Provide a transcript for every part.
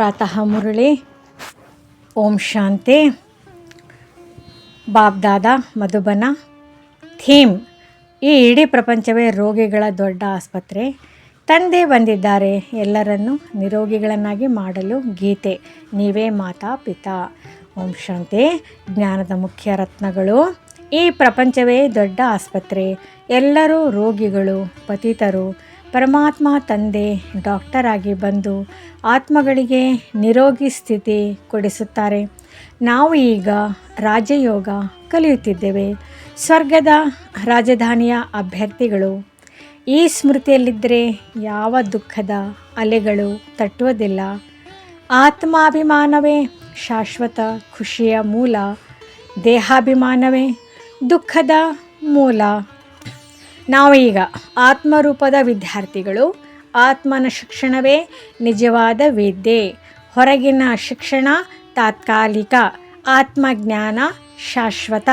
ಪ್ರಾತಃ ಮುರಳಿ. ಓಂ ಶಾಂತಿ. Bapdada Madhuban. Theme, ಈ ಇಡೀ ಪ್ರಪಂಚವೇ ರೋಗಿಗಳ ದೊಡ್ಡ ಆಸ್ಪತ್ರೆ. ತಂದೆ ಬಂದಿದ್ದಾರೆ, ಎಲ್ಲರನ್ನು ನಿರೋಗಿಗಳನ್ನಾಗಿ ಮಾಡಲು ಗೀತೆ, ನೀವೇ ಮಾತಾ ಪಿತಾ. ಓಂ ಶಾಂತಿ, ಜ್ಞಾನದ ಮುಖ್ಯ ರತ್ನಗಳು. ಈ ಪ್ರಪಂಚವೇ ದೊಡ್ಡ ಆಸ್ಪತ್ರೆ. ಎಲ್ಲರೂ ರೋಗಿಗಳು, ಪತಿತರು. ಪರಮಾತ್ಮ ತಂದೆ ಡಾಕ್ಟರ್ ಆಗಿ ಬಂದು ಆತ್ಮಗಳಿಗೆ ನಿರೋಗಿ ಸ್ಥಿತಿ ಕೊಡಿಸುತ್ತಾರೆ. ನಾವು ಈಗ ರಾಜಯೋಗ ಕಲಿಯುತ್ತಿದ್ದೇವೆ. ಸ್ವರ್ಗದ ರಾಜಧಾನಿಯ ಅಭ್ಯರ್ಥಿಗಳು, ಈ ಸ್ಮೃತಿಯಲ್ಲಿದ್ದರೆ ಯಾವ ದುಃಖದ ಅಲೆಗಳು ತಟ್ಟುವುದಿಲ್ಲ. ಆತ್ಮಾಭಿಮಾನವೇ ಶಾಶ್ವತ ಖುಷಿಯ ಮೂಲ, ದೇಹಾಭಿಮಾನವೇ ದುಃಖದ ಮೂಲ. ನಾವು ಈಗ ಆತ್ಮರೂಪದ ವಿದ್ಯಾರ್ಥಿಗಳು, ಆತ್ಮನ ಶಿಕ್ಷಣವೇ ನಿಜವಾದ ವಿದ್ಯೆ. ಹೊರಗಿನ ಶಿಕ್ಷಣ ತಾತ್ಕಾಲಿಕ, ಆತ್ಮಜ್ಞಾನ ಶಾಶ್ವತ.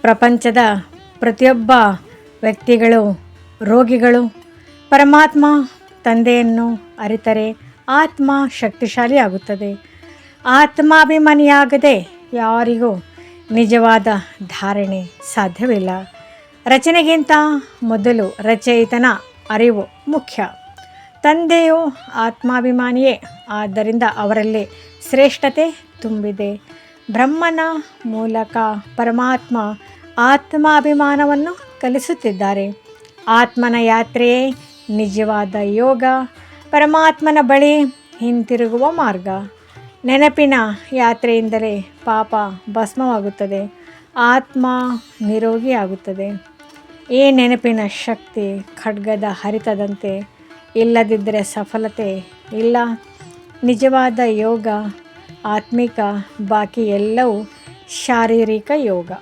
ಪ್ರಪಂಚದ ಪ್ರತಿಯೊಬ್ಬ ವ್ಯಕ್ತಿಗಳು, ರೋಗಿಗಳು, ಪರಮಾತ್ಮ ತಂದೆಯನ್ನು ಅರಿತರೆ ಆತ್ಮ ಶಕ್ತಿಶಾಲಿ ಆಗುತ್ತದೆ ಆತ್ಮಾಭಿಮಾನಿಯಾಗದೆ ಯಾರಿಗೂ ನಿಜವಾದ ಧಾರಣೆ ಸಾಧ್ಯವಿಲ್ಲ. ರಚನೆಗಿಂತ ಮೊದಲು ರಚಯಿತನ ಅರಿವು ಮುಖ್ಯ. ತಂದೆಯು ಆತ್ಮಾಭಿಮಾನಿಯೇ, ಆದ್ದರಿಂದ ಅವರಲ್ಲಿ ಶ್ರೇಷ್ಠತೆ ತುಂಬಿದೆ. ಬ್ರಹ್ಮನ ಮೂಲಕ ಪರಮಾತ್ಮ ಆತ್ಮಾಭಿಮಾನವನ್ನು ಕಲಿಸುತ್ತಿದ್ದಾರೆ. ಆತ್ಮನ ಯಾತ್ರೆಯೇ ನಿಜವಾದ ಯೋಗ, ಪರಮಾತ್ಮನ ಬಳಿ ಹಿಂತಿರುಗುವ ಮಾರ್ಗ. ನೆನಪಿನ ಯಾತ್ರೆಯಿಂದಲೇ ಪಾಪ ಭಸ್ಮವಾಗುತ್ತದೆ. ಆತ್ಮ ನಿರೋಗಿ ಆಗುತ್ತದೆ ಈ ನೆನಪಿನ ಶಕ್ತಿ ಖಡ್ಗದ ಹರಿತದಂತೆ ಇಲ್ಲದಿದ್ದರೆ ಸಫಲತೆ ಇಲ್ಲ. ನಿಜವಾದ ಯೋಗ, ಆತ್ಮಿಕ, ಬಾಕಿ ಎಲ್ಲವೂ ಶಾರೀರಿಕ ಯೋಗ.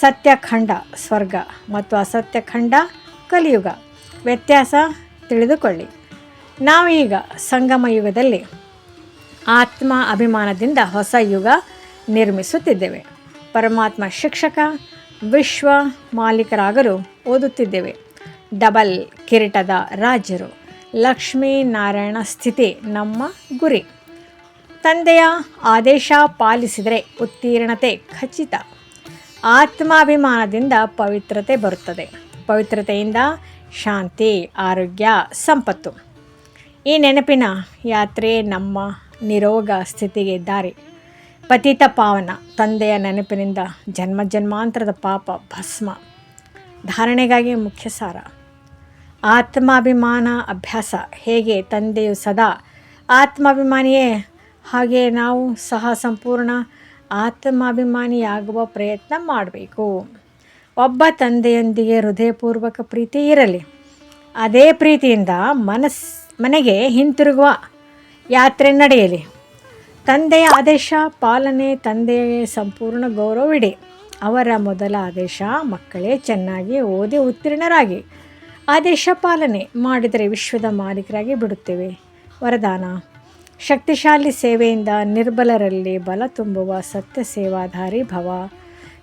ಸತ್ಯಖಂಡ ಸ್ವರ್ಗ ಮತ್ತು ಅಸತ್ಯಖಂಡ ಕಲಿಯುಗ. ವ್ಯತ್ಯಾಸ ತಿಳಿದುಕೊಳ್ಳಿ. ನಾವೀಗ ಸಂಗಮ ಯುಗದಲ್ಲಿ ಆತ್ಮ ಅಭಿಮಾನದಿಂದ ಹೊಸ ಯುಗ ನಿರ್ಮಿಸುತ್ತಿದ್ದೇವೆ. ಪರಮಾತ್ಮ ಶಿಕ್ಷಕ ವಿಶ್ವ ಮಾಲೀಕರಾಗಲು ಓದುತ್ತಿದ್ದೇವೆ. ಡಬಲ್ ಕಿರೀಟದ ರಾಜರು. ಲಕ್ಷ್ಮೀ ನಾರಾಯಣ ಸ್ಥಿತಿ ನಮ್ಮ ಗುರಿ. ತಂದೆಯ ಆದೇಶ ಪಾಲಿಸಿದರೆ ಉತ್ತೀರ್ಣತೆ ಖಚಿತ. ಆತ್ಮಾಭಿಮಾನದಿಂದ ಪವಿತ್ರತೆ ಬರುತ್ತದೆ. ಪವಿತ್ರತೆಯಿಂದ ಶಾಂತಿ, ಆರೋಗ್ಯ, ಸಂಪತ್ತು. ಈ ನೆನಪಿನ ಯಾತ್ರೆ ನಮ್ಮ ನಿರೋಗ ಸ್ಥಿತಿಗೆ ದಾರಿ. ಪತಿತ ಪಾವನ, ತಂದೆಯ ನೆನಪಿನಿಂದ ಜನ್ಮ ಜನ್ಮಾಂತರದ ಪಾಪ ಭಸ್ಮ. ಧಾರಣೆಗಾಗಿ ಮುಖ್ಯ ಸಾರ. ಆತ್ಮಾಭಿಮಾನ ಅಭ್ಯಾಸ ಹೇಗೆ ತಂದೆಯು ಸದಾ ಆತ್ಮಾಭಿಮಾನಿಯೇ? ಹಾಗೆ ನಾವು ಸಹ ಸಂಪೂರ್ಣ ಆತ್ಮಾಭಿಮಾನಿಯಾಗುವ ಪ್ರಯತ್ನ ಮಾಡಬೇಕು. ಒಬ್ಬ ತಂದೆಯೊಂದಿಗೆ ಹೃದಯಪೂರ್ವಕ ಪ್ರೀತಿ ಇರಲಿ. ಅದೇ ಪ್ರೀತಿಯಿಂದ ಮನಸ್, ಮನೆಗೆ ಹಿಂತಿರುಗುವ ಯಾತ್ರೆ ನಡೆಯಲಿ. ತಂದೆಯ ಆದೇಶ, ಪಾಲನೆ ತಂದೆಯ ಸಂಪೂರ್ಣ ಗೌರವವಿಡಿ ಅವರ ಮೊದಲ ಆದೇಶ, ಮಕ್ಕಳೇ ಚೆನ್ನಾಗಿ ಓದಿ ಉತ್ತೀರ್ಣರಾಗಿ. ಆದೇಶ, ಪಾಲನೆ ಮಾಡಿದರೆ ವಿಶ್ವದ ಮಾಲೀಕರಾಗಿ ಬಿಡುತ್ತೇವೆ. ವರದಾನ, ಶಕ್ತಿಶಾಲಿ ಸೇವೆಯಿಂದ ನಿರ್ಬಲರಲ್ಲಿ ಬಲ ತುಂಬುವ ಸತ್ಯ ಸೇವಾಧಾರಿ ಭವ.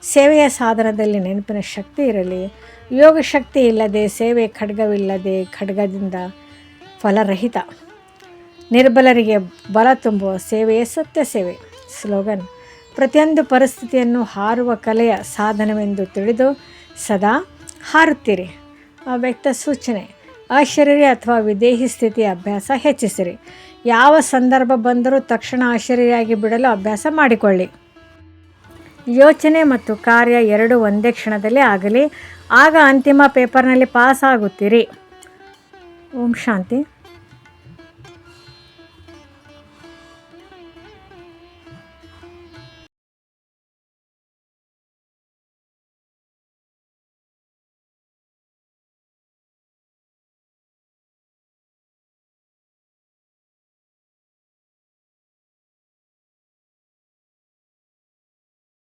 ಸೇವೆಯ ಸಾಧನದಲ್ಲಿ ನೆನಪಿನ ಶಕ್ತಿ ಇರಲಿ. ಯೋಗ ಶಕ್ತಿ ಇಲ್ಲದೆ ಸೇವೆ ಖಡ್ಗವಿಲ್ಲದೆ ಖಡ್ಗದಿಂದ ಫಲರಹಿತ. ನಿರ್ಬಲರಿಗೆ ಬಲ ತುಂಬುವ ಸೇವೆಯೇ ಸತ್ಯ ಸೇವೆ. ಸ್ಲೋಗನ್, ಪ್ರತಿಯೊಂದು ಪರಿಸ್ಥಿತಿಯನ್ನು ಹಾರುವ ಕಲೆಯ ಸಾಧನವೆಂದು ತಿಳಿದು ಸದಾ ಹಾರುತ್ತೀರಿ. ವ್ಯಕ್ತ ಸೂಚನೆ ಆಶ್ಚರ್ಯ ಅಥವಾ ವಿದೇಹಿ ಸ್ಥಿತಿಯ ಅಭ್ಯಾಸ ಹೆಚ್ಚಿಸಿರಿ. ಯಾವ ಸಂದರ್ಭ ಬಂದರೂ ತಕ್ಷಣ ಆಶ್ಚರ್ಯಾಗಿ ಬಿಡಲು ಅಭ್ಯಾಸ ಮಾಡಿಕೊಳ್ಳಿ. ಯೋಚನೆ ಮತ್ತು ಕಾರ್ಯ ಎರಡು ಒಂದೇ ಕ್ಷಣದಲ್ಲಿ ಆಗಲಿ. ಆಗ ಅಂತಿಮ ಪೇಪರ್ನಲ್ಲಿ ಪಾಸ್ ಆಗುತ್ತೀರಿ ಓಂ ಶಾಂತಿ.